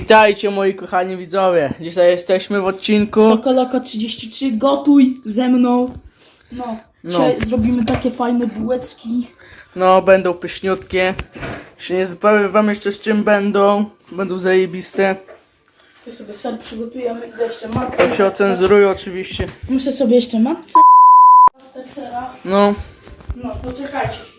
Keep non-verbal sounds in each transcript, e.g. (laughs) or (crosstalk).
Witajcie moi kochani widzowie. Dzisiaj jesteśmy w odcinku. Sokoloko 33, gotuj ze mną. No, No. dzisiaj zrobimy takie fajne bułeczki. No, będą pyszniutkie. Się nie wam jeszcze z czym będą. Będą zajebiste. Tu sobie ser przygotujemy i jeszcze matkę. To się ocenzuruje oczywiście. Muszę sobie jeszcze matce sera. No, No, poczekajcie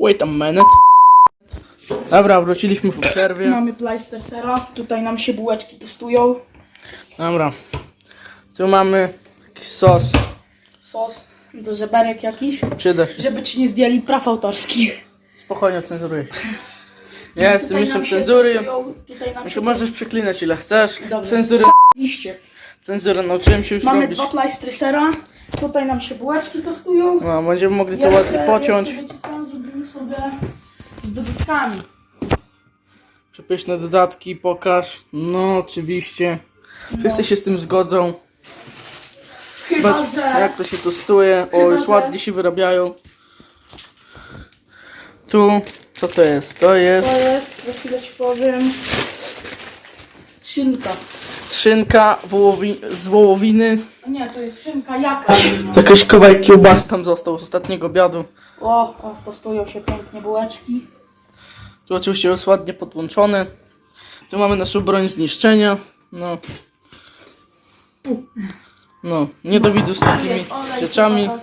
wait a minute. Dobra, wróciliśmy po przerwie. Mamy plaster sera. Tutaj nam się bułeczki tostują. Dobra. Tu mamy jakiś sos. Sos do żeberek jakiś. Przyda się. Żeby ci nie zdjęli praw autorskich. Spokojnie ocenzuruję się. Ja jestem Tutaj mistrzem się cenzury. Tutaj nam się możesz przeklinać ile chcesz. Dobrze. Cenzury, Liście. cenzurę nauczyłem się już Mamy robić. dwa plastry sera. Tutaj nam się bułeczki tostują. No, będziemy mogli to ładnie pociąć. Wiecie co, sobie z dodatkami. Przepyszne dodatki, pokaż. No, oczywiście. Wszyscy się z tym zgodzą. Chyba, Zobacz, że... jak to się tostuje. O, już że- ładnie się wyrabiają. Tu, co to jest? To jest To jest, za chwilę ci powiem, szynka. Szynka wołowi z wołowiny. Nie, to jest szynka jaka? Jakaś kawałek kiełbasy tam został z ostatniego obiadu. O, o, tostują się pięknie bułeczki. Tu oczywiście jest ładnie podłączone. Tu mamy naszą broń zniszczenia. No. No, nie do widzów z takimi Jest olej, rzeczami. tak.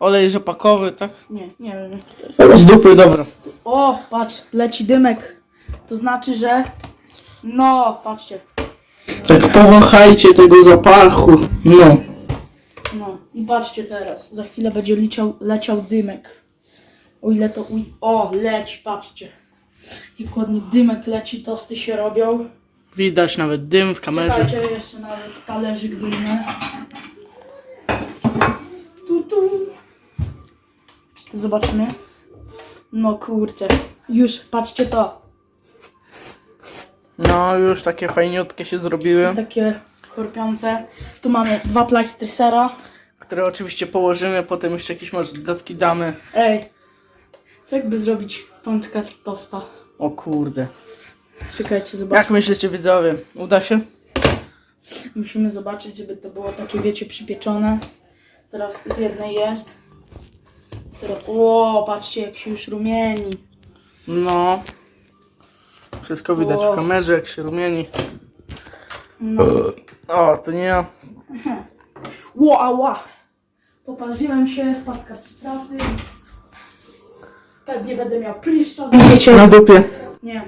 Olej rzepakowy, tak? Nie, nie wiem jaki to jest. Z dupy, dobra. O, patrz, leci dymek. To znaczy, że... No, patrzcie. Tak powąchajcie tego zapachu. No. No, i patrzcie teraz. Za chwilę będzie leciał, leciał dymek. O ile to... Uj... O, leci, patrzcie. Jak ładnie dymek leci, tosty się robią. Widać nawet dym w kamerze. Czekajcie, jeszcze nawet talerzyk wyjmę. Tu, tu. Zobaczmy. No kurczę. Już, patrzcie to. No, już takie fajniutkie się zrobiły. Takie chorpiące. Tu mamy dwa plastry sera. Które oczywiście położymy, potem jeszcze jakieś może dodatki damy. Ej. Co jakby zrobić pączka tosta? O kurde. Czekajcie, zobaczmy. Jak myślicie widzowie? Uda się? Musimy zobaczyć, żeby to było takie, wiecie, przypieczone. Teraz z jednej jest. Teraz, o, patrzcie jak się już rumieni. No. Wszystko widać w kamerze, jak się rumieni. No. O, to nie ja. (laughs) Ło, ała! Poparzyłem się, wpadka przy pracy. Pewnie będę miał pryszcza za Na dupie. Nie.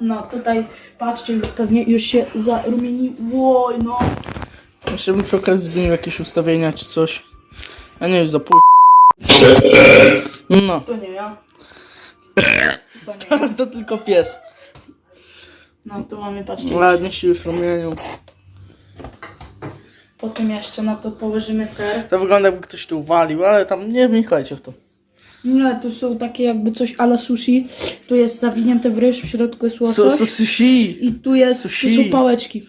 No, tutaj, patrzcie, już pewnie już się zarumieni. Łoj, no. Jeszcze bym przy okazji zmienił jakieś ustawienia czy coś. A nie, już za pół. No. To nie ja. To nie ja. (laughs) To tylko pies. No, tu mamy, patrzcie. Ładnie się już rumienił. Potem jeszcze na to położymy ser. To wygląda jakby ktoś tu uwalił, ale tam nie wnikajcie w to. Nie, tu są takie jakby coś ala sushi. Tu jest zawinięte w ryż, w środku jest Su- łosoś. su- Sushi. I tu jest, tu Sushi. są pałeczki.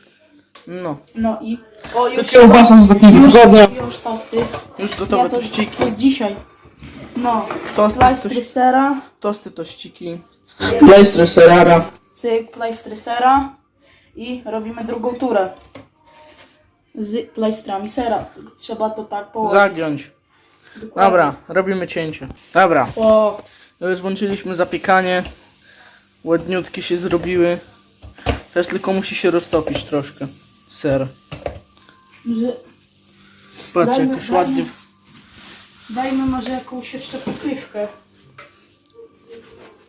No. No i... O, już, kiełbasa z ostatniego już, tygodnia. już tosty. Już gotowe Nie, to, tościki. to z dzisiaj. No. Tosty, toś- tosty tościki. Plejstry serara. Cyk, plastry sera. I robimy drugą turę. Z plajstrami sera. Trzeba to tak położyć. Zagiąć. Dokładnie. Dobra, robimy cięcie. Dobra. O, No już włączyliśmy zapiekanie. Ładniutkie się zrobiły. Teraz tylko musi się roztopić troszkę. Ser. że Patrz, Dajmy- jak już ładnie. Dajmy może jakąś jeszcze pokrywkę.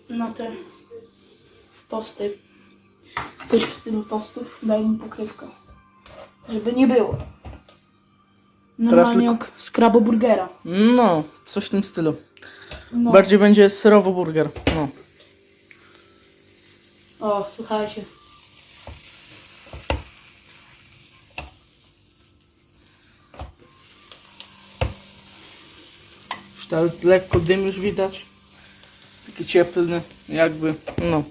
Na te tosty. Coś w stylu tostów. Dajmy pokrywkę. Żeby nie było. Normalnie tylko- jak z kraboburgera. No, coś w tym stylu. No. Bardziej będzie serowo burger. No. O, słuchajcie. Tam lekko dym już widać. Taki cieplny, jakby. No.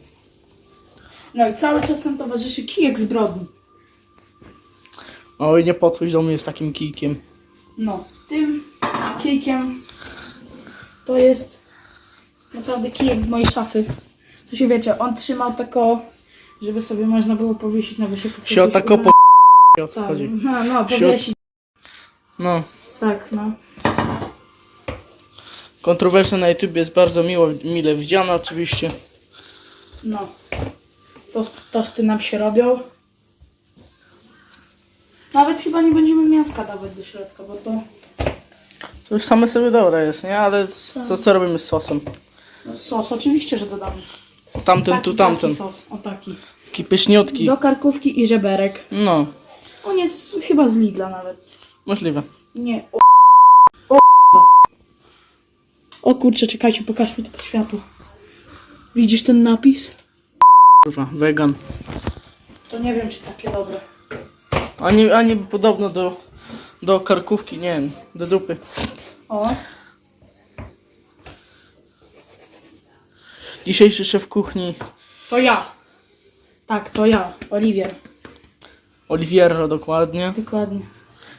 No i cały czas nam towarzyszy kijek z brody. Oj, nie podchodź do mnie z takim kijkiem. No, tym kijkiem To jest naprawdę kijek z mojej szafy. To się wiecie, on trzymał tako, żeby sobie można było powiesić na wysoko. Się o tako po... o co Tak, chodzi. no, no, powiesić. No. Tak, no. Kontrowersja na YouTube jest bardzo miło, mile widziana oczywiście. No. Tost, tosty nam się robią. Nawet chyba nie będziemy mięska dawać do środka, bo to To już same sobie dobre jest, nie? Ale co, co robimy z sosem? no, sos oczywiście, że dodamy. Tamten Taki, tu tamten. Taki sos, o taki. Taki pyszniutki. Do karkówki i żeberek. No, On jest chyba z Lidla nawet. możliwe. Nie, o, o kurczę, czekajcie, pokaż mi to po światłu. Widzisz ten napis? Kurwa, wegan. To nie wiem, czy takie dobre. Ani, ani podobno do, do karkówki, nie wiem, do dupy. O, Dzisiejszy szef kuchni to ja. Tak, to ja, Oliwier. Oliviero dokładnie. Dokładnie.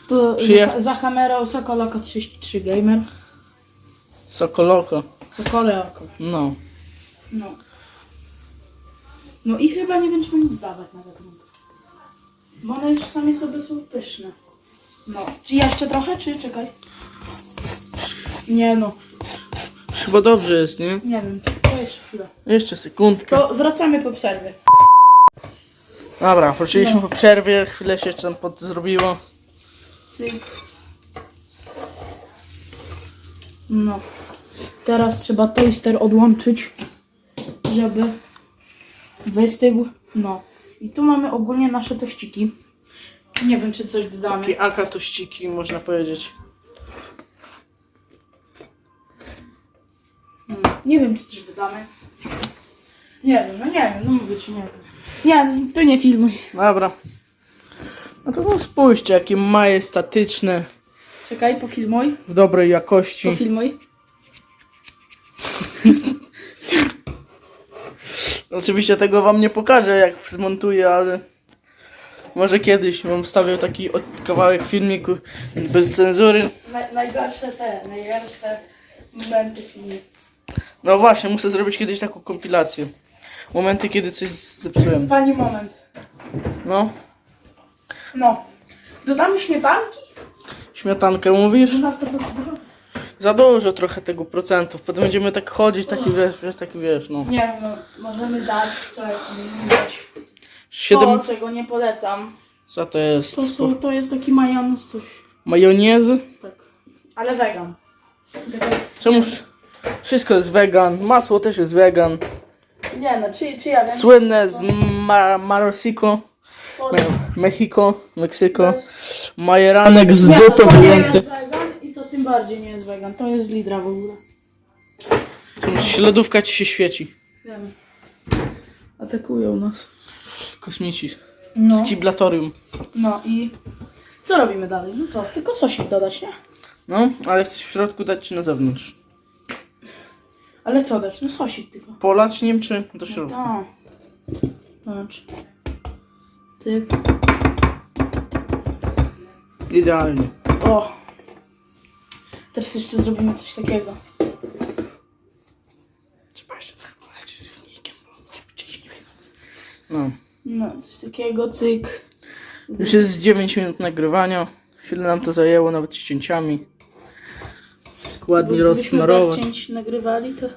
Tu Przyje- za, za kamerą Sokoloko 33 Gamer. Sokoloko. Sokole oko. No. No. No i chyba nie będziemy nic dawać na zewnątrz. Bo one już same sobie są pyszne. No. Czy jeszcze trochę, czy czekaj? Nie no, Chyba dobrze jest, nie? nie wiem. To jeszcze chwilę. Jeszcze sekundkę. To wracamy po przerwie. Dobra, wróciliśmy No. po przerwie, chwilę się jeszcze tam pod zrobiło. Cyk. No. Teraz trzeba toaster odłączyć, żeby wystygł. No. I tu mamy ogólnie nasze tościki. Nie wiem, czy coś dodamy. Takie aka tościki, można powiedzieć. Mm, Nie wiem, czy coś dodamy. Nie wiem, no nie wiem, no mówię ci, nie wiem. Nie, to nie filmuj. Dobra. No to no spójrzcie, jakie majestatyczne, Czekaj, pofilmuj. w dobrej jakości. Pofilmuj. Oczywiście tego wam nie pokażę, jak zmontuję, ale może kiedyś wam wstawię taki od- kawałek filmiku bez cenzury. Na, najgorsze te, najgorsze momenty filmu. No właśnie, muszę zrobić kiedyś taką kompilację. Momenty, kiedy coś zepsułem. Pani moment. No, No. Dodamy śmietanki? śmietankę mówisz? 12 Za dużo trochę tego procentów. Potem będziemy tak chodzić, taki wiesz, wiesz taki wiesz, no. Nie wiem, no, możemy dać, co możemy dać. Siedem... To, czego nie polecam. Co to jest? To, są, to jest taki majonez, coś. Majonezy? Tak. Ale wegan. Tylko- Czemu wszystko jest wegan? Masło też jest wegan. Nie no, czy, czy ja wiem? Słynne z Ma Marosico, Me Mexico, Meksyko. Majeranek z Nie, dupy to nie wyjęty. jest wegan bardziej nie jest wegan. To jest z lidra w ogóle. Śladówka ci się świeci. Wiem. Atakują nas. Kosmici. No. Z kiblatorium. No i co robimy dalej? No co? Tylko sosik dodać, nie? No, ale chcesz w środku dać czy na zewnątrz? Ale co dać? No sosik tylko. Polać nim czy do środka? A. Patrz. Tyk. Idealnie. O. Teraz jeszcze zrobimy coś takiego. Trzeba jeszcze trochę polecieć z filmikiem, bo być 10 minut. No. No, coś takiego, cyk. Już jest 9 minut nagrywania. Chwilę nam to zajęło, nawet z cięciami. Ładnie Gdybyśmy bez rozsmarować. cięć nagrywali, to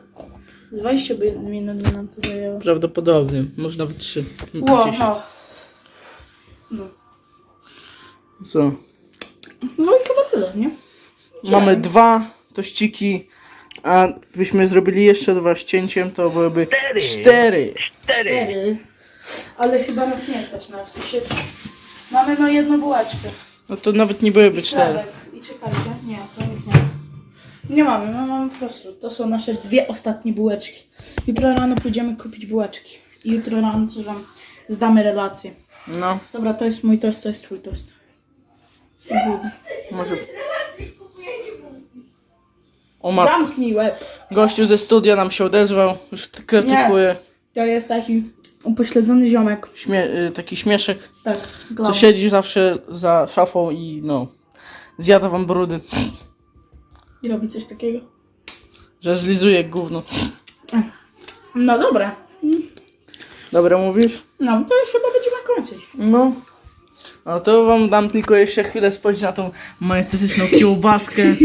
z 20 by minut by nam to zajęło. Prawdopodobnie, może nawet 3. Ło, no. no. Co? No i chyba tyle, nie? Mamy dwa tościki, a gdybyśmy zrobili jeszcze dwa z cięciem, to byłyby cztery. Cztery. Ale chyba nas nie stać na w sensie. Mamy no jedną bułeczkę. No to nawet nie byłyby cztery. Chlebek. I czekajcie. Nie, to nic nie ma. Nie mamy, no mamy po prostu. To są nasze dwie ostatnie bułeczki. Jutro rano pójdziemy kupić bułeczki. I jutro rano coś wam zdamy relację. No, Dobra, to jest mój tost, to jest twój tost. Mhm. może. O matko. Zamknij łeb. Gościu ze studia nam się odezwał, już t- krytykuje. To jest taki upośledzony ziomek. Śmie y, taki śmieszek, Tak, co siedzi zawsze za szafą i no, zjada wam brudy. I robi coś takiego. Że zlizuje gówno. No dobra. Dobra, mówisz? No, to już chyba będziemy kończyć. No. No to wam dam tylko jeszcze chwilę spojrzeć na tą majestetyczną kiełbaskę. (laughs)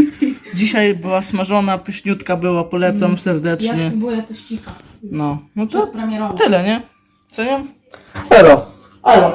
Dzisiaj była smażona, pyszniutka była, polecam Ja serdecznie. spróbuję teścika. No, no to Premierowo. tyle, nie? Co nie? Elo. Elo.